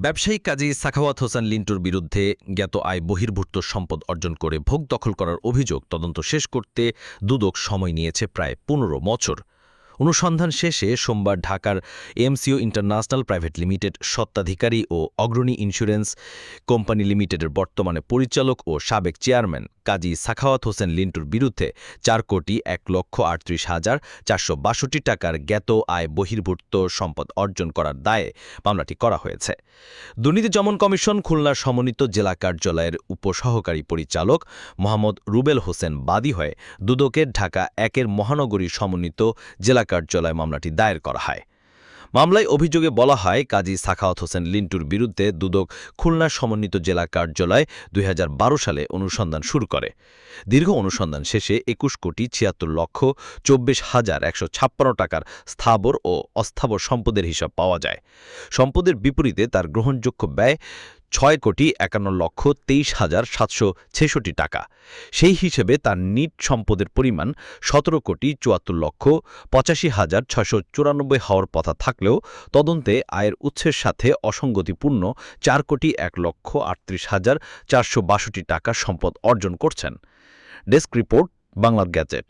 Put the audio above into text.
ব্যবসায়ী কাজী সাখাওয়াত হোসেন লিন্টুর বিরুদ্ধে জ্ঞাত আয় বহির্ভূত সম্পদ অর্জন করে ভোগ দখল করার অভিযোগ তদন্ত শেষ করতে দুদক সময় নিয়েছে প্রায় পনেরো বছর। অনুসন্ধান শেষে সোমবার ঢাকার এমসিও ইন্টারন্যাশনাল প্রাইভেট লিমিটেড সত্ত্বাধিকারী ও অগ্রণী ইন্স্যুরেন্স কোম্পানি লিমিটেডের বর্তমানে পরিচালক ও সাবেক চেয়ারম্যান কাজী সাখাওয়াত হোসেন লিন্টুর বিরুদ্ধে চার কোটি এক লক্ষ আটত্রিশ হাজার চারশো বাষট্টি টাকার জ্ঞাত আয় বহির্ভূত সম্পদ অর্জন করার দায়ে মামলাটি করা হয়েছে। দুর্নীতি দমন কমিশন খুলনার সমন্বিত জেলা কার্যালয়ের উপসহকারী পরিচালক মোহাম্মদ রুবেল হোসেন বাদী হয়ে দুদকের ঢাকা একের মহানগরী সমন্বিত জেলা কার্যালয়ে মামলাটি দায়ের করা হয়। মামলায় অভিযোগে বলা হয়, কাজী সাখাওয়াত হোসেন লিন্টুর বিরুদ্ধে দুদক খুলনা সমন্বিত জেলা কার্যালয় দুই হাজার বারো সালে অনুসন্ধান শুরু করে। দীর্ঘ অনুসন্ধান শেষে একুশ কোটি ছিয়াত্তর লক্ষ চব্বিশ হাজার একশো ছাপ্পান্ন টাকার স্থাবর ও অস্থাবর সম্পদের হিসাব পাওয়া যায়। সম্পদের বিপরীতে তার গ্রহণযোগ্য ব্যয় ছয় কোটি একান্ন লক্ষ তেইশ হাজার সাতশো ছেষট্টি টাকা। সেই হিসেবে তার নিট সম্পদের পরিমাণ সতেরো কোটি চুয়াত্তর লক্ষ পঁচাশি হাজার ছশো চুরানব্বই হওয়ার কথা থাকলেও তদন্তে আয়ের উৎসের সাথে অসঙ্গতিপূর্ণ চার কোটি এক লক্ষ আটত্রিশ হাজার চারশো বাষট্টি টাকার সম্পদ অর্জন করছেন। Desk report Bangla gadget.